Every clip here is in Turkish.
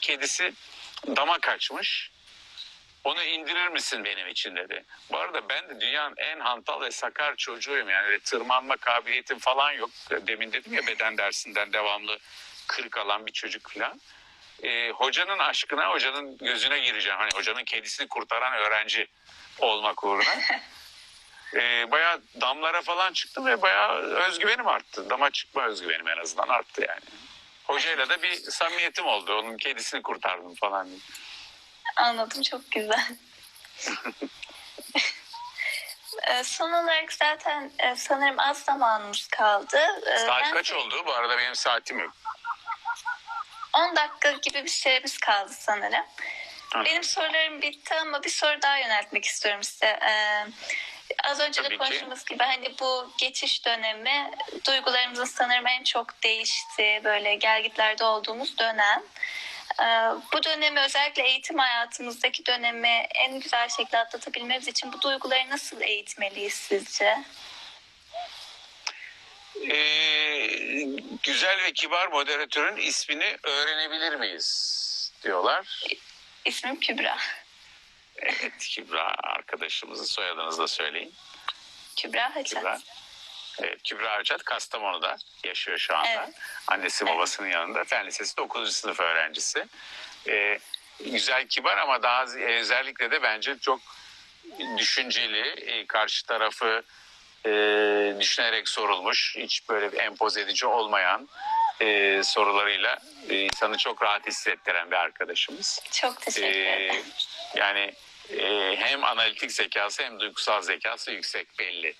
Kedisi dama kaçmış. Onu indirir misin benim için dedi. Bu arada ben de dünyanın en hantal ve sakar çocuğuyum. Yani tırmanma kabiliyetim falan yok. Demin dedim ya beden dersinden devamlı kırık alan bir çocuk falan. Ee, hocanın aşkına, hocanın gözüne gireceğim. Hani hocanın kedisini kurtaran öğrenci olmak uğruna. Ee, bayağı damlara falan çıktım ve bayağı özgüvenim arttı. Dama çıkma özgüvenim en azından arttı yani. Hocayla da bir samimiyetim oldu. Onun kedisini kurtardım falan. Anladım çok güzel. Ee, Son olarak zaten e, sanırım az zamanımız kaldı. Ee, Saat ben- kaç oldu? Bu arada benim saatim yok. 10 dakika gibi bir süremiz kaldı sanırım. Hı. Benim sorularım bitti ama bir soru daha yöneltmek istiyorum size. Ee, az önce Tabii de ki. konuştuğumuz gibi hani bu geçiş dönemi duygularımızın sanırım en çok değiştiği böyle gelgitlerde olduğumuz dönem. Ee, bu dönemi özellikle eğitim hayatımızdaki dönemi en güzel şekilde atlatabilmemiz için bu duyguları nasıl eğitmeliyiz sizce? Ee, güzel ve kibar moderatörün ismini öğrenebilir miyiz? Diyorlar. İsmim Kübra. Evet Kübra arkadaşımızın soyadınızı da söyleyin. Kübra Haçat. Kübra. Evet, Kübra Arçat Kastamonu'da yaşıyor şu anda. Evet. Annesi babasının yanında. Fen Lisesi 9. sınıf öğrencisi. Ee, güzel, kibar ama daha e, özellikle de bence çok düşünceli, e, karşı tarafı e, düşünerek sorulmuş, hiç böyle bir empoze edici olmayan e, sorularıyla e, insanı çok rahat hissettiren bir arkadaşımız. Çok teşekkür Ee, ederim. yani e, hem analitik zekası hem duygusal zekası yüksek belli.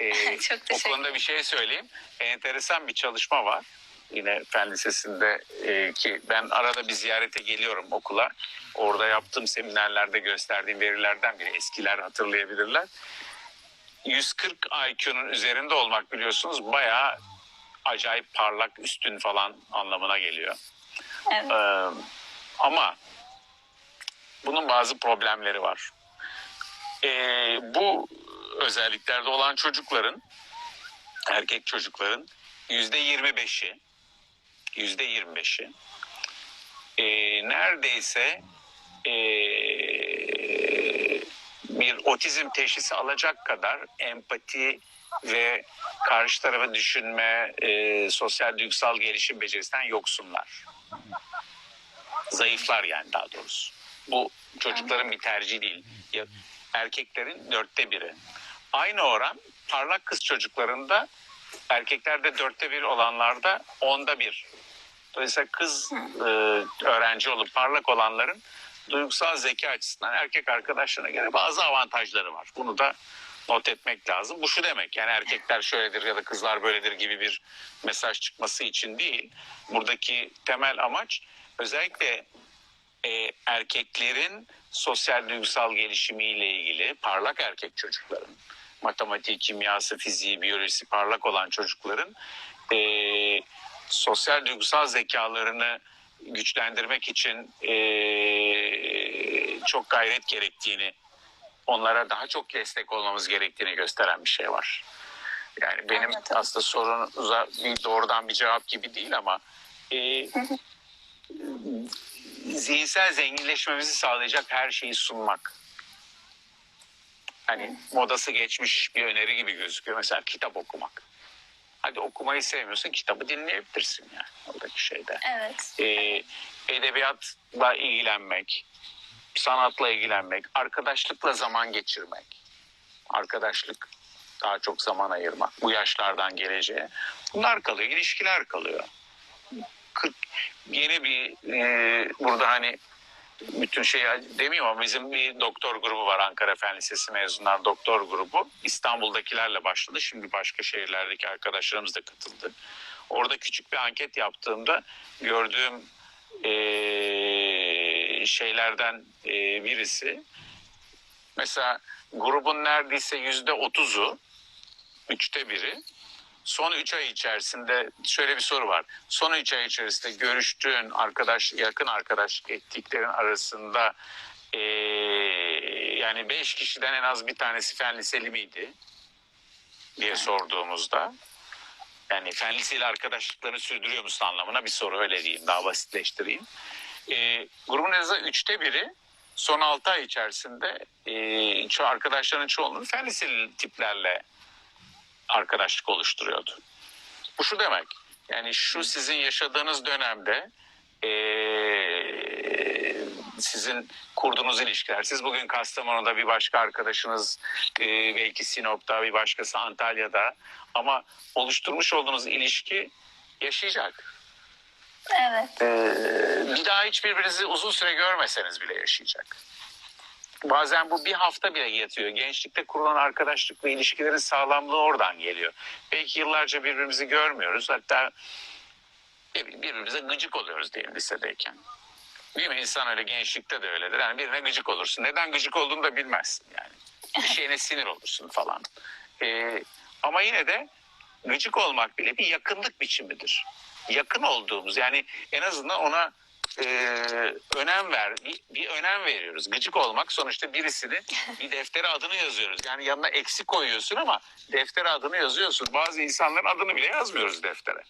Ee, Çok o teşekkür konuda bir şey söyleyeyim. Enteresan bir çalışma var. Yine Fen Lisesi'nde e, ki ben arada bir ziyarete geliyorum okula. Orada yaptığım seminerlerde gösterdiğim verilerden biri. Eskiler hatırlayabilirler. 140 IQ'nun üzerinde olmak biliyorsunuz bayağı acayip parlak, üstün falan anlamına geliyor. Evet. Ee, ama bunun bazı problemleri var. Ee, bu özelliklerde olan çocukların, erkek çocukların yüzde yirmi beşi, yüzde yirmi beşi e, neredeyse e, otizm teşhisi alacak kadar empati ve karşı tarafa düşünme, e, sosyal duygusal gelişim becerisinden yoksunlar zayıflar yani daha doğrusu. Bu çocukların bir tercihi değil. Erkeklerin dörtte biri. Aynı oran parlak kız çocuklarında erkeklerde dörtte bir olanlarda onda bir. Dolayısıyla kız e, öğrenci olup parlak olanların duygusal zeka açısından erkek arkadaşlarına göre bazı avantajları var. Bunu da not etmek lazım. Bu şu demek yani erkekler şöyledir ya da kızlar böyledir gibi bir mesaj çıkması için değil. Buradaki temel amaç özellikle e, erkeklerin sosyal duygusal gelişimiyle ilgili parlak erkek çocukların matematik, kimyası, fiziği, biyolojisi parlak olan çocukların e, sosyal duygusal zekalarını güçlendirmek için e, çok gayret gerektiğini onlara daha çok destek olmamız gerektiğini gösteren bir şey var. Yani benim Anladım. aslında sorunuza bir doğrudan bir cevap gibi değil ama e, zihinsel zenginleşmemizi sağlayacak her şeyi sunmak. Hani modası geçmiş bir öneri gibi gözüküyor. Mesela kitap okumak. Hadi okumayı sevmiyorsun kitabı dinleyebilirsin yani oradaki şeyde. Evet. Ee, edebiyatla ilgilenmek, sanatla ilgilenmek, arkadaşlıkla zaman geçirmek. Arkadaşlık daha çok zaman ayırmak. Bu yaşlardan geleceğe. Bunlar kalıyor. ilişkiler kalıyor. 40 yeni bir e, burada hani bütün şey demiyorum ama bizim bir doktor grubu var Ankara Fen Lisesi mezunlar doktor grubu. İstanbul'dakilerle başladı. Şimdi başka şehirlerdeki arkadaşlarımız da katıldı. Orada küçük bir anket yaptığımda gördüğüm e, şeylerden e, birisi mesela grubun neredeyse yüzde otuzu üçte biri son 3 ay içerisinde şöyle bir soru var. Son 3 ay içerisinde görüştüğün arkadaş, yakın arkadaşlık ettiklerin arasında eee, yani 5 kişiden en az bir tanesi fen liseli miydi diye sorduğumuzda yani fen liseli arkadaşlıklarını sürdürüyor musun anlamına bir soru öyle diyeyim daha basitleştireyim. E, grubun en azından üçte biri son 6 ay içerisinde e, şu arkadaşların çoğunluğu fen tiplerle arkadaşlık oluşturuyordu. Bu şu demek. Yani şu sizin yaşadığınız dönemde eee, sizin kurduğunuz ilişkiler. Siz bugün Kastamonu'da bir başka arkadaşınız eee, belki Sinop'ta bir başkası Antalya'da ama oluşturmuş olduğunuz ilişki yaşayacak. Evet. Eee, bir daha hiç birbirinizi uzun süre görmeseniz bile yaşayacak. Bazen bu bir hafta bile yatıyor. Gençlikte kurulan arkadaşlık ve ilişkilerin sağlamlığı oradan geliyor. Belki yıllarca birbirimizi görmüyoruz. Hatta birbirimize gıcık oluyoruz diyelim lisedeyken. Değil mi? İnsan öyle gençlikte de öyledir. Yani birine gıcık olursun. Neden gıcık olduğunu da bilmezsin yani. Bir şeyine sinir olursun falan. Ee, ama yine de gıcık olmak bile bir yakınlık biçimidir. Yakın olduğumuz yani en azından ona e, önem ver bir, bir önem veriyoruz. Gıcık olmak sonuçta birisini bir deftere adını yazıyoruz. Yani yanına eksi koyuyorsun ama deftere adını yazıyorsun. Bazı insanların adını bile yazmıyoruz deftere.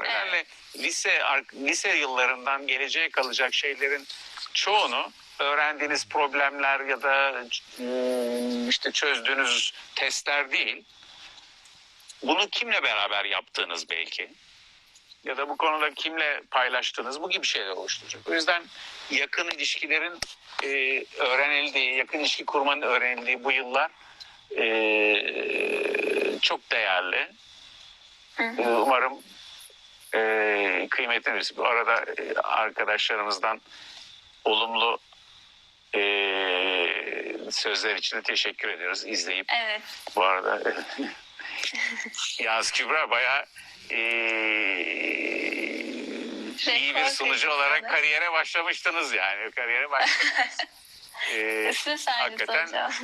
O nedenle lise lise yıllarından geleceğe kalacak şeylerin çoğunu öğrendiğiniz problemler ya da ıı, işte çözdüğünüz testler değil. Bunu kimle beraber yaptığınız belki ya da bu konuda kimle paylaştığınız bu gibi şeyler oluşturacak. O yüzden yakın ilişkilerin e, öğrenildiği, yakın ilişki kurmanın öğrenildiği bu yıllar e, çok değerli. Hı E, hı. umarım e, kıymetli birisi. Bu arada e, arkadaşlarımızdan olumlu e, sözler için de teşekkür ediyoruz izleyip Evet. bu arada Yaz Kübra bayağı e, iyi bir sunucu olarak kariyere başlamıştınız yani. Kariyere. E, Sizin sayenizde hakikaten- hocam.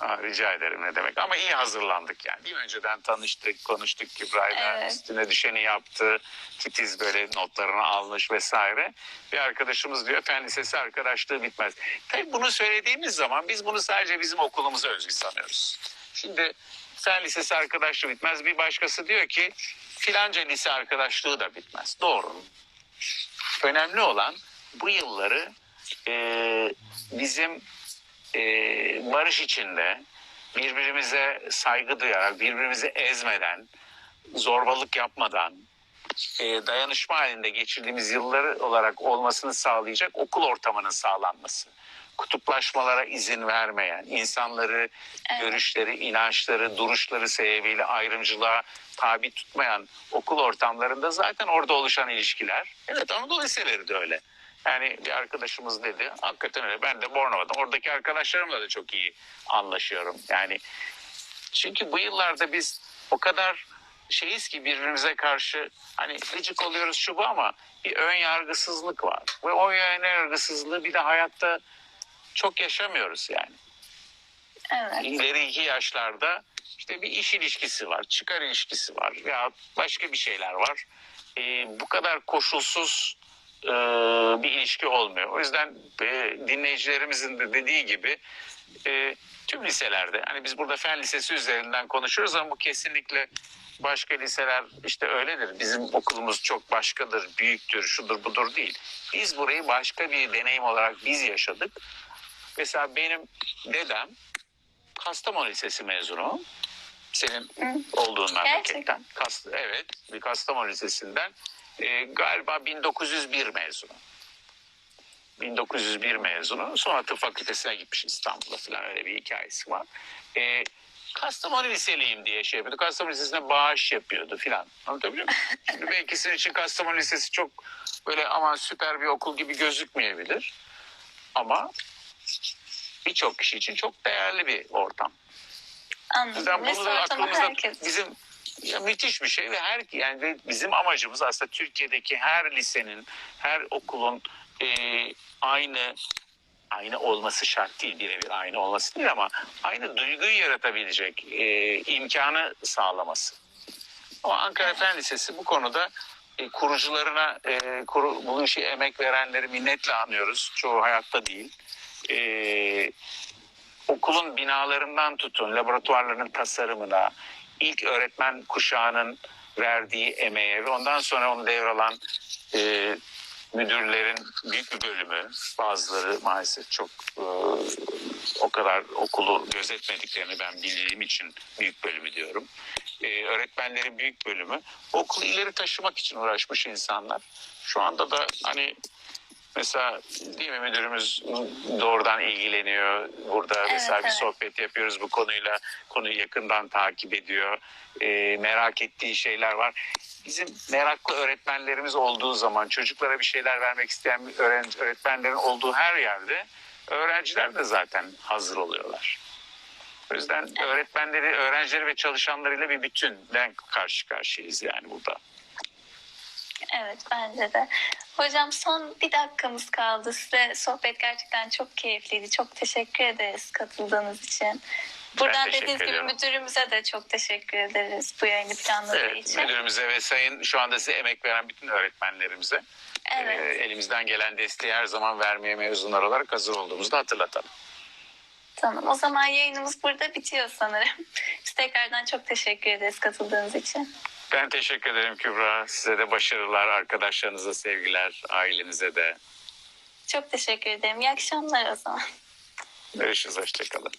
Aa, rica ederim ne demek. Ama iyi hazırlandık yani. Bir önceden tanıştık, konuştuk Kübra'yla. Evet. Üstüne düşeni yaptı. Titiz böyle notlarını almış vesaire. Bir arkadaşımız diyor fen lisesi arkadaşlığı bitmez. Tabii bunu söylediğimiz zaman biz bunu sadece bizim okulumuza özgü sanıyoruz. Şimdi fen lisesi arkadaşlığı bitmez. Bir başkası diyor ki filanca lise arkadaşlığı da bitmez. Doğru. Önemli olan bu yılları e, bizim e, barış içinde birbirimize saygı duyarak, birbirimizi ezmeden, zorbalık yapmadan, e, dayanışma halinde geçirdiğimiz yılları olarak olmasını sağlayacak okul ortamının sağlanması. Kutuplaşmalara izin vermeyen, insanları, Evet. görüşleri, inançları, duruşları sebebiyle ayrımcılığa tabi tutmayan okul ortamlarında zaten orada oluşan ilişkiler. Evet Anadolu liseleri de öyle. Yani bir arkadaşımız dedi. Hakikaten öyle. Ben de Bornova'da. Oradaki arkadaşlarımla da çok iyi anlaşıyorum. Yani çünkü bu yıllarda biz o kadar şeyiz ki birbirimize karşı hani gıcık oluyoruz şu bu ama bir ön yargısızlık var. Ve o ön yargısızlığı bir de hayatta çok yaşamıyoruz yani. Evet. İleriki yaşlarda işte bir iş ilişkisi var, çıkar ilişkisi var veya başka bir şeyler var. Ee, bu kadar koşulsuz e, bir ilişki olmuyor. O yüzden e, dinleyicilerimizin de dediği gibi e, tüm liselerde hani biz burada fen lisesi üzerinden konuşuyoruz ama bu kesinlikle başka liseler işte öyledir. Bizim okulumuz çok başkadır, büyüktür, şudur budur değil. Biz burayı başka bir deneyim olarak biz yaşadık. Mesela benim dedem Kastamonu Lisesi mezunu. Senin Hı. olduğun memleketten. Kast evet, bir Kastamonu Lisesi'nden. Ee, galiba 1901 mezunu. 1901 mezunu. Sonra tıp fakültesine gitmiş İstanbul'a falan öyle bir hikayesi var. Ee, Kastamonu Liseliyim diye şey yapıyordu. Kastamonu Lisesi'ne bağış yapıyordu filan. Anlatabiliyor muyum? Şimdi belki sizin için Kastamonu Lisesi çok böyle aman süper bir okul gibi gözükmeyebilir. Ama birçok kişi için çok değerli bir ortam. Anladım. Ve bunu da aklımızda herkes. bizim ya müthiş bir şey ve her yani bizim amacımız aslında Türkiye'deki her lisenin, her okulun e, aynı aynı olması şart değil birebir aynı olması değil ama aynı duyguyu yaratabilecek e, imkanı sağlaması. Ama Ankara Fen Lisesi bu konuda e, kurucularına e, kuru, bu işe emek verenleri minnetle anıyoruz. Çoğu hayatta değil. E, okulun binalarından tutun laboratuvarların tasarımına, ilk öğretmen kuşağının verdiği emeğe ve ondan sonra onu devralan e, müdürlerin büyük bir bölümü, bazıları maalesef çok e, o kadar okulu gözetmediklerini ben bildiğim için büyük bölümü diyorum. E, öğretmenlerin büyük bölümü okulu ileri taşımak için uğraşmış insanlar. Şu anda da hani Mesela değil mi müdürümüz doğrudan ilgileniyor. Burada mesela bir evet. sohbet yapıyoruz bu konuyla. Konuyu yakından takip ediyor. Ee, merak ettiği şeyler var. Bizim meraklı öğretmenlerimiz olduğu zaman çocuklara bir şeyler vermek isteyen öğretmenlerin olduğu her yerde öğrenciler de zaten hazır oluyorlar. O yüzden öğretmenleri, öğrencileri ve çalışanlarıyla bir bütünden karşı karşıyayız yani burada. Evet bence de. Hocam son bir dakikamız kaldı. Size sohbet gerçekten çok keyifliydi. Çok teşekkür ederiz katıldığınız için. Buradan teşekkür dediğiniz gibi müdürümüze de çok teşekkür ederiz bu yayını planladığı Evet, için. müdürümüze ve sayın şu anda size emek veren bütün öğretmenlerimize Evet. e, elimizden gelen desteği her zaman vermeye mezunlar olarak hazır olduğumuzu da hatırlatalım. Tamam o zaman yayınımız burada bitiyor sanırım. Biz tekrardan çok teşekkür ederiz katıldığınız için. Ben teşekkür ederim Kübra. Size de başarılar, arkadaşlarınıza sevgiler, ailenize de. Çok teşekkür ederim. İyi akşamlar o zaman. Görüşürüz, hoşçakalın.